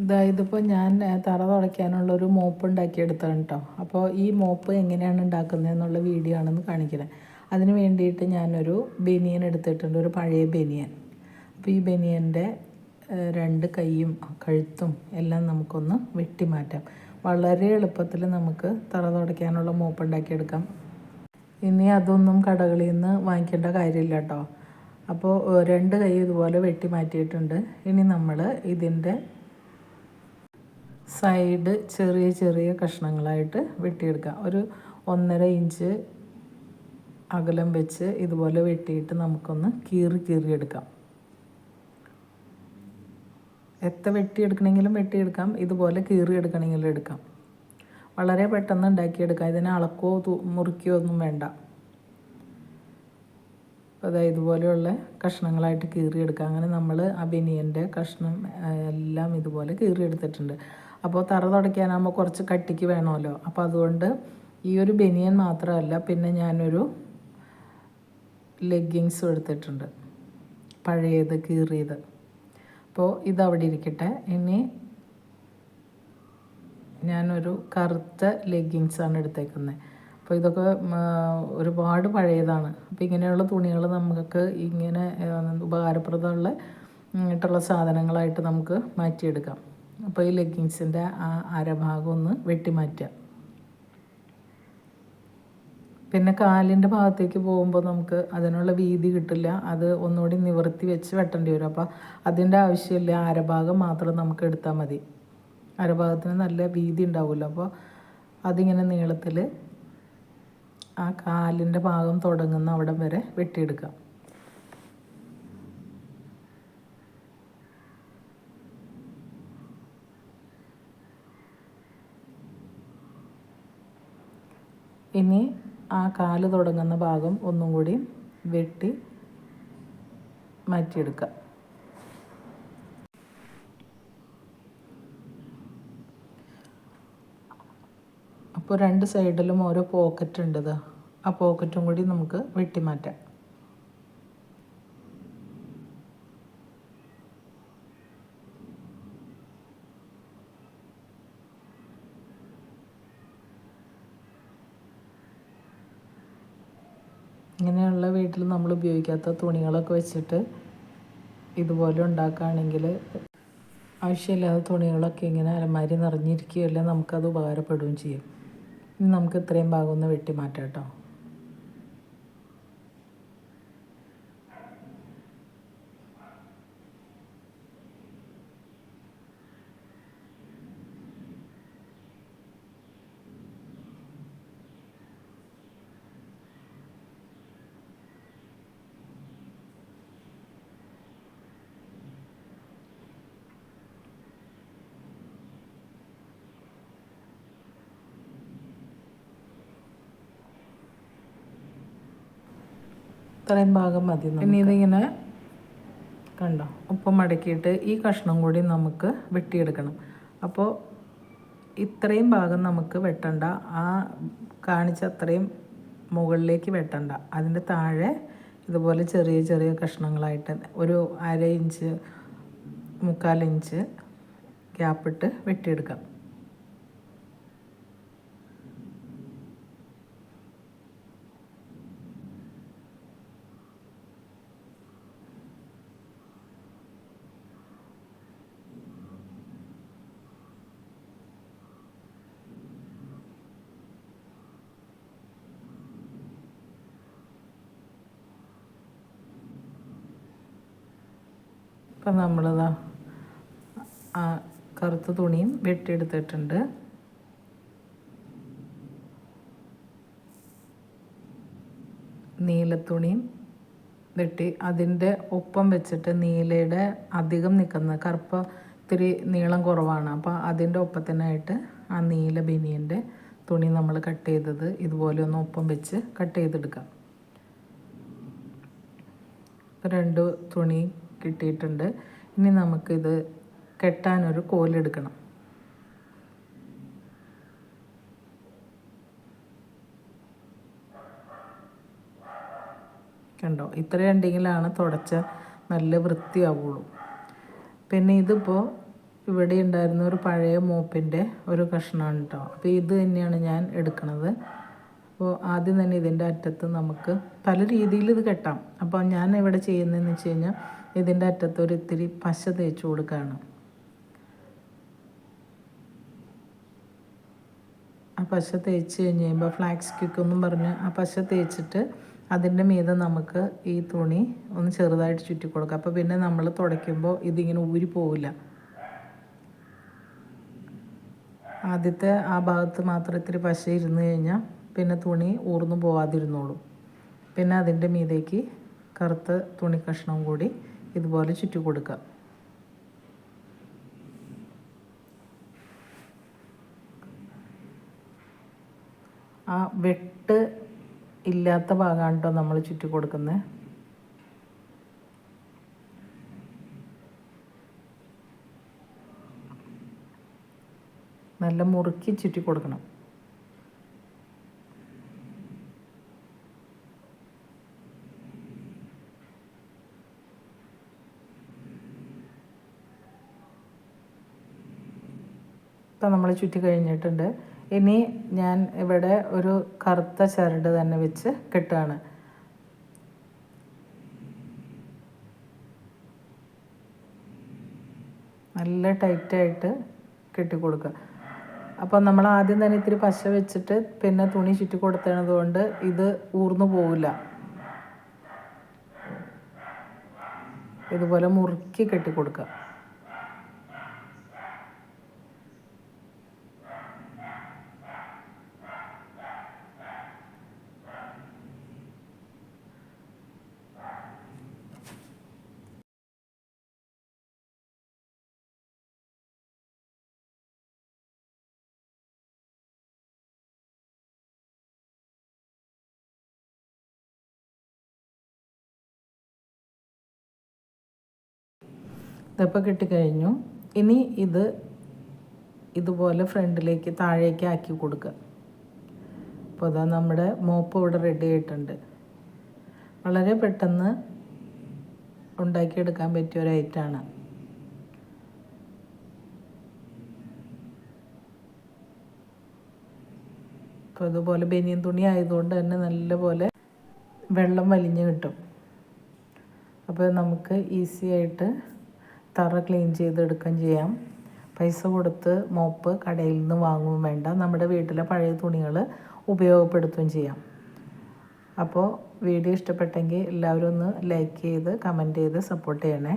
ഇതാ ഇതിപ്പോൾ ഞാൻ തറ തുടയ്ക്കാനുള്ളൊരു മോപ്പ് ഉണ്ടാക്കിയെടുത്താണ് കേട്ടോ അപ്പോൾ ഈ മോപ്പ് എങ്ങനെയാണ് ഉണ്ടാക്കുന്നത് എന്നുള്ള വീഡിയോ ആണെന്ന് കാണിക്കുന്നത് അതിന് വേണ്ടിയിട്ട് ഞാനൊരു ബനിയൻ എടുത്തിട്ടുണ്ട് ഒരു പഴയ ബനിയൻ. അപ്പോൾ ഈ ബനിയന്റെ രണ്ട് കൈയും കഴുത്തും എല്ലാം നമുക്കൊന്ന് വെട്ടിമാറ്റാം. വളരെ എളുപ്പത്തിൽ നമുക്ക് തറ തുടയ്ക്കാനുള്ള മോപ്പ് ഉണ്ടാക്കിയെടുക്കാം. ഇനി അതൊന്നും കടകളിൽ നിന്ന് വാങ്ങിക്കേണ്ട കാര്യമില്ല കേട്ടോ അപ്പോൾ രണ്ട് കൈ ഇതുപോലെ വെട്ടി മാറ്റിയിട്ടുണ്ട് ഇനി നമ്മൾ ഇതിന്റെ സൈഡ് ചെറിയ ചെറിയ കഷ്ണങ്ങളായിട്ട് വെട്ടിയെടുക്കുക. ഒരു ഒന്നര ഇഞ്ച് അകലം വെച്ച് ഇതുപോലെ വെട്ടിയിട്ട് നമുക്കൊന്ന് കീറി കീറിയെടുക്കാം എത്ര വെട്ടിയെടുക്കണമെങ്കിലും വെട്ടിയെടുക്കാം. ഇതുപോലെ കീറി എടുക്കണമെങ്കിലും എടുക്കാം. വളരെ പെട്ടെന്ന് ഉണ്ടാക്കിയെടുക്കാം ഇതിനെ അളക്കോ മുറിക്കോ ഒന്നും വേണ്ട. അപ്പോൾ അതായത് ഇതുപോലെയുള്ള കഷ്ണങ്ങളായിട്ട് കീറിയെടുക്കുക അങ്ങനെ നമ്മൾ ആ കഷ്ണം എല്ലാം ഇതുപോലെ കീറിയെടുത്തിട്ടുണ്ട് അപ്പോൾ തറ തുടയ്ക്കാനാകുമ്പോൾ കുറച്ച് കട്ടിക്ക് വേണമല്ലോ. അപ്പോൾ അതുകൊണ്ട് ഈ ഒരു ബനിയൻ മാത്രമല്ല പിന്നെ ഞാനൊരു ലെഗ്ഗിങ്സും എടുത്തിട്ടുണ്ട്. പഴയത് കീറിയത്. അപ്പോൾ ഇതവിടെ ഇരിക്കട്ടെ. ഇനി ഞാനൊരു കറുത്ത ലെഗ്ഗിങ്സാണ് എടുത്തേക്കുന്നത്. അപ്പോൾ ഇതൊക്കെ ഒരുപാട് പഴയതാണ്. അപ്പോൾ ഇങ്ങനെയുള്ള തുണികൾ നമുക്ക് ഇങ്ങനെ ഉപകാരപ്രദമുള്ള ഇട്ടുള്ള സാധനങ്ങളായിട്ട് നമുക്ക് മാറ്റിയെടുക്കാം. അപ്പോൾ ഈ ലെഗിങ്സിന്റെ ആ അരഭാഗം ഒന്ന് വെട്ടിമാറ്റുക. പിന്നെ കാലിന്റെ ഭാഗത്തേക്ക് പോകുമ്പോൾ നമുക്ക് അതിനുള്ള വീതി കിട്ടില്ല. അത് ഒന്നുകൂടി നിവർത്തി വെച്ച് വെട്ടേണ്ടി വരും. അപ്പോൾ അതിന്റെ ആവശ്യമില്ല. അരഭാഗം മാത്രം നമുക്ക് എടുത്താൽ മതി. അരഭാഗത്തിന് നല്ല വീതി ഉണ്ടാവുമല്ലോ. അപ്പോൾ അതിങ്ങനെ നീളത്തിൽ ആ കാലിന്റെ ഭാഗം തുടങ്ങുന്ന അവിടം വരെ വെട്ടിയെടുക്കാം ഇനി ആ കാൽ തുടങ്ങുന്ന ഭാഗം ഒന്നും കൂടി വെട്ടി മാറ്റിയെടുക്കുക അപ്പോൾ രണ്ട് സൈഡിലും ഓരോ പോക്കറ്റ് ഉണ്ട് ആ പോക്കറ്റും കൂടി നമുക്ക് വെട്ടി മാറ്റാം. ഇങ്ങനെയുള്ള വീട്ടിൽ നമ്മൾ ഉപയോഗിക്കാത്ത തുണികളൊക്കെ വെച്ചിട്ട് ഇതുപോലെ ഉണ്ടാക്കുകയാണെങ്കിൽ ആവശ്യമില്ലാത്ത തുണികളൊക്കെ ഇങ്ങനെ അലമാരി നിറഞ്ഞിരിക്കുകയല്ലേ നമുക്കത് ഉപകാരപ്പെടുകയും ചെയ്യും. ഇനി നമുക്ക് ഇത്രയും ഭാഗം ഒന്ന് വെട്ടി മാറ്റാം കേട്ടോ. ഇത്രയും ഭാഗം മതി പിന്നെ ഇതിങ്ങനെ കണ്ടോ? ഉപ്പം മടക്കിയിട്ട് ഈ കഷ്ണം കൂടി നമുക്ക് വെട്ടിയെടുക്കണം. അപ്പോൾ ഇത്രയും ഭാഗം നമുക്ക് വെട്ടണ്ട. ആ കാണിച്ച അത്രയും മുകളിലേക്ക് വെട്ടണ്ട. അതിന്റെ താഴെ ഇതുപോലെ ചെറിയ ചെറിയ കഷ്ണങ്ങളായിട്ട് ഒരു അര ഇഞ്ച് മുക്കാലിഞ്ച് ഗ്യാപ്പിട്ട് വെട്ടിയെടുക്കാം. ഇപ്പം നമ്മളിതാ ആ കറുത്ത തുണിയും വെട്ടിയെടുത്തിട്ടുണ്ട്. നീലത്തുണിയും വെട്ടി അതിന്റെ ഒപ്പം വെച്ചിട്ട് നീലയുടെ അധികം നിൽക്കുന്ന കറുപ്പ് ഇത്തിരി നീളം കുറവാണ്. അപ്പോൾ അതിന്റെ ഒപ്പത്തിനായിട്ട് ആ നീല ബനിയന്റെ തുണി നമ്മൾ കട്ട് ചെയ്തത് ഇതുപോലെ ഒന്ന് ഒപ്പം വെച്ച് കട്ട് ചെയ്തെടുക്കാം. രണ്ട് തുണി കിട്ടിയിട്ടുണ്ട്. ഇനി നമുക്കിത് കെട്ടാനൊരു കോലെടുക്കണം കണ്ടോ? ഇത്രയുണ്ടെങ്കിലാണ് തുടച്ച നല്ല വൃത്തിയാവുള്ളൂ. പിന്നെ ഇതിപ്പോൾ ഇവിടെ ഉണ്ടായിരുന്ന ഒരു പഴയ മോപ്പിന്റെ ഒരു കഷ്ണമാണ് കേട്ടോ അപ്പോൾ ഇത് തന്നെയാണ് ഞാൻ എടുക്കുന്നത് അപ്പോൾ ആദ്യം തന്നെ ഇതിന്റെ അറ്റത്ത് നമുക്ക് പല രീതിയിൽ ഇത് കെട്ടാം. അപ്പോൾ ഞാൻ ഇവിടെ ചെയ്യുന്നതെന്ന് വെച്ച് കഴിഞ്ഞാൽ ഇതിന്റെ അറ്റത്ത് ഒരു ഇത്തിരി പശ തേച്ച് കൊടുക്കുകയാണ് ആ പശ തേച്ച് കഴിഞ്ഞ് കഴിയുമ്പോൾ ഫ്ലാക്സ് ക്യൂക്കൊന്നും പറഞ്ഞ് ആ പശ തേച്ചിട്ട് അതിന്റെ മീതെ നമുക്ക് ഈ തുണി ഒന്ന് ചെറുതായിട്ട് ചുറ്റി കൊടുക്കാം. അപ്പോൾ പിന്നെ നമ്മൾ തുടയ്ക്കുമ്പോൾ ഇതിങ്ങനെ ഊരി പോവില്ല. ആദ്യത്തെ ആ ഭാഗത്ത് മാത്രം ഇത്തിരി പശ ഇരുന്ന് കഴിഞ്ഞാൽ പിന്നെ തുണി ഊർന്നു പോവാതിരുന്നോളും. പിന്നെ അതിന്റെ മീതേക്ക് കറുത്ത തുണി കഷ്ണം കൂടി ഇതുപോലെ ചുറ്റി കൊടുക്കുക. ആ വെട്ട് ഇല്ലാത്ത ഭാഗമാണ് കേട്ടോ നമ്മൾ ചുറ്റി കൊടുക്കുന്നത്. നല്ല മുറുക്കി ചുറ്റി കൊടുക്കണം. ഇപ്പം നമ്മൾ ചുറ്റി കഴിഞ്ഞിട്ടുണ്ട്. ഇനി ഞാൻ ഇവിടെ ഒരു കറുത്ത ചരട് തന്നെ വെച്ച് കെട്ടുകയാണ് നല്ല ടൈറ്റായിട്ട് കെട്ടിക്കൊടുക്കുക അപ്പോൾ നമ്മൾ ആദ്യം തന്നെ ഇത്തിരി പശ വെച്ചിട്ട് പിന്നെ തുണി ചുറ്റി കൊടുത്തത് കൊണ്ട് ഇത് ഊർന്നു പോവില്ല. ഇതുപോലെ മുറുക്കി കെട്ടിക്കൊടുക്കുക ഇതിപ്പോൾ കിട്ടിക്കഴിഞ്ഞു ഇനി ഇത് ഇതുപോലെ ഫ്രണ്ടിലേക്ക് താഴേക്ക് ആക്കി കൊടുക്കുക. അപ്പോൾ അതാ നമ്മുടെ മോപ്പ് ഇവിടെ റെഡി ആയിട്ടുണ്ട്. വളരെ പെട്ടെന്ന് ഉണ്ടാക്കിയെടുക്കാൻ പറ്റിയ ഒരു ഐറ്റമാണ് അപ്പോൾ ഇതുപോലെ ബനിയൻ തുണി ആയതുകൊണ്ട് തന്നെ നല്ലപോലെ വെള്ളം വലിഞ്ഞ് കിട്ടും. അപ്പോൾ നമുക്ക് ഈസി ആയിട്ട് തറ ക്ലീൻ ചെയ്തെടുക്കുകയും ചെയ്യാം. പൈസ കൊടുത്ത് മോപ്പ് കടയിൽ നിന്ന് വാങ്ങുകയും വേണ്ട. നമ്മുടെ വീട്ടിലെ പഴയ തുണികൾ ഉപയോഗപ്പെടുത്തുകയും ചെയ്യാം. അപ്പോൾ വീഡിയോ ഇഷ്ടപ്പെട്ടെങ്കിൽ എല്ലാവരും ഒന്ന് ലൈക്ക് ചെയ്ത് കമന്റ് ചെയ്ത് സപ്പോർട്ട് ചെയ്യണേ.